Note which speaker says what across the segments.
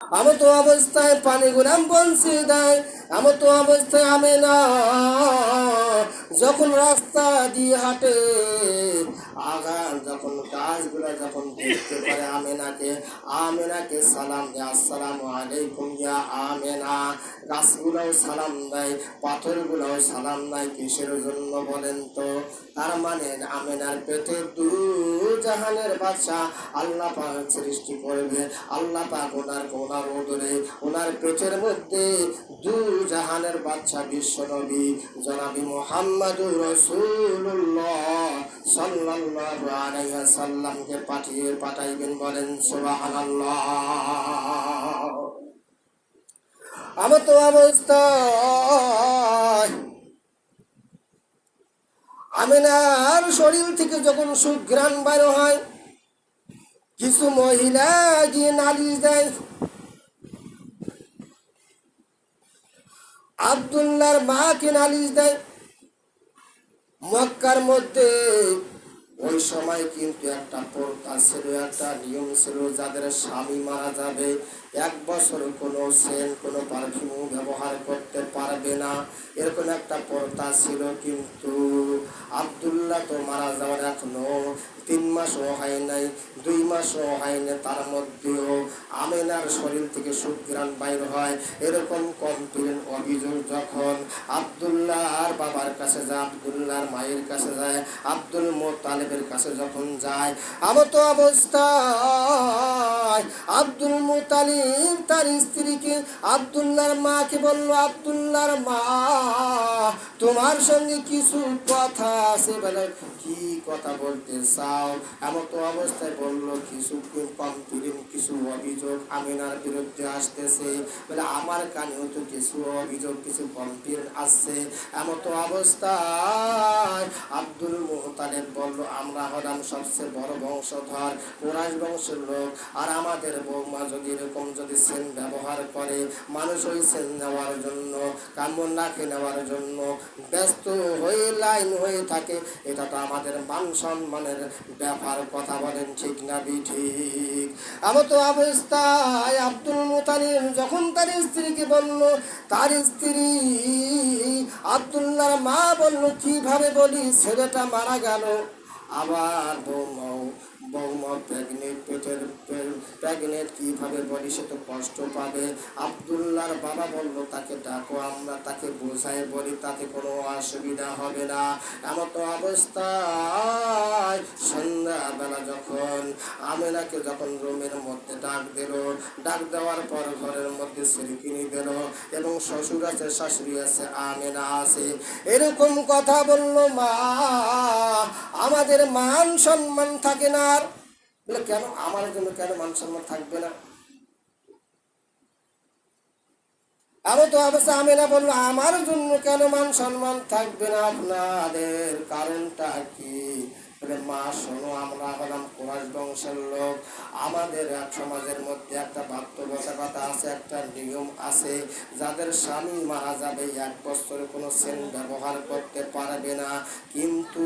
Speaker 1: আমি তো অবস্থায় পানি গুলাম পৌঁছে দেয়, আমি অবস্থায় আমি না। যখন রাস্তা দিয়ে হাঁটে যখন যখন দেখতে পারে আমেনাকে আমেনাকে সালাম দেয়, আসসালামু আলাইকুম ইয়া আমেনা। গাছগুলোও সালাম দেয়, পাথরগুলোও সালাম দেয়, কিসের জন্য বলেন তো? তার মানে আমেনার পেটে দু জাহানের বাচ্চা আল্লাহ পাক সৃষ্টি করবে। আল্লাহ পাক ওনার ওনার ওদরে ওনার পেটের মধ্যে দু জাহানের বাচ্চা বিশ্ব নবী, জনাবি আলাইহি সাল্লামকে পাঠিয়ে পাঠাইবেন বলেন, সুবহানাল্লাহ। আমার তো অবস্থায় আমিনার শরীর থেকে যখন সুঘ্রাণ বার হয়, কিছু মহিলা গিয়ে নালিশ দেয় আবদুল্লার মাকে নালিশ দেয় মক্কার মধ্যে ওই সময় কিন্তু একটা প্রথা ছিল একটা নিয়ম ছিল যাদের স্বামী মারা যাবে, এক বছর কোনো সেন কোনো পারফিউম ব্যবহার করতে পারবে না। এরকম একটা প্রথা ছিল কিন্তু আবদুল্লাহ তো মারা যাওয়ার এখনও তিন মাসও হয় নাই, দুই মাসও হয় না তার মধ্যেও আমেনার শরীর থেকে সুগ্রাণ বাইর হয়। এরকম কমপ্লেন অভিযোগ যখন আবদুল্লাহ আর বাবার কাছে যায়, আবদুল্লাহর মায়ের কাছে যায়, আব্দুল মোতালেবের কাছে যখন যায় আবত অবস্থায় আব্দুল মুতালিব তার স্ত্রীকে আবদুল্লার মাকে বলল, আবদুল্লার মা, তোমার সঙ্গে কিছু কথা আছে? বলে, কি কথা বলতে চাও? এমন অবস্থায় বলল, কিছু কিছু অভিযোগ আমিনার বিরুদ্ধে আসতেছে। বলে, আমার কানেও তো কিছু অভিযোগ, কিছু আসছে অবস্থায় আব্দুল মোহতালেব বলল, আমরা হলাম সবচেয়ে বড় বংশধর বংশের লোক। আর আমাদের বৌমা যদি এরকম যদি সেন ব্যবহার করে, মানুষ ওই সেন নেওয়ার জন্য, কামড় নাকে নেওয়ার জন্য ব্যস্ত হয়ে, লাইন হয়ে থাকে, এটা তো আমাদের মান সম্মানের ব্যাপার। কথা বলেন ঠিক না, বি ঠিক। অবস্থায় আব্দুল মোতালিম যখন তার স্ত্রীকে বলল, তার স্ত্রী আবদুল্লার মা বলল, কীভাবে বলি? ছেলেটা মারা গেল। আবার বৌমাও বৌমা প্রেগনেন্ট পেটের প্রেগনেন্ট কীভাবে বলি সে তো কষ্ট পাবে। আবদুল্লাহর বাবা বলল, তাকে ডাকো, আমরা তাকে বোঝাই বলি, তাতে কোনো অসুবিধা হবে না। এমন অবস্থায় সন্ধ্যাবেলা যখন আমেনাকে যখন রুমের মধ্যে ডাক দিল, ডাক দেওয়ার পর ঘরের মধ্যে সিরকিনি দিল এবং শ্বশুর আছে, শাশুড়ি আছে, আমেনা আছে। এরকম কথা বলল মা, আমাদের মান সম্মান থাকে না বলে কেন? আমার জন্য কেন মান সম্মান থাকবে না? আমি তো অবশ্য আমি না বলব আমার জন্য কেন মান সম্মান থাকবে না আপনাদের? কারণটা কি? মা, শোনো, আমরা কুমার বংশের লোক। আমাদের সমাজের মধ্যে একটা বাধ্যবাধকতা আছে, একটা নিয়ম আছে। যাদের স্বামী মারা যাবে, এক বছর কোনো সেন ব্যবহার করতে পারবে না। কিন্তু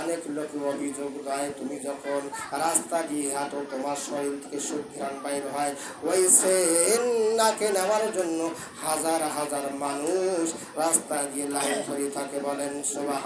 Speaker 1: অনেক লোক অভিযোগ দেয়, তুমি যখন রাস্তা দিয়ে হাঁটো, তোমার শরীর থেকে সুঘ্রাণ বাইর হয়। ওই সেন নাকে নেওয়ার জন্য হাজার হাজার মানুষ রাস্তা দিয়ে লাইন ধরে থাকে বলেন সুবাহ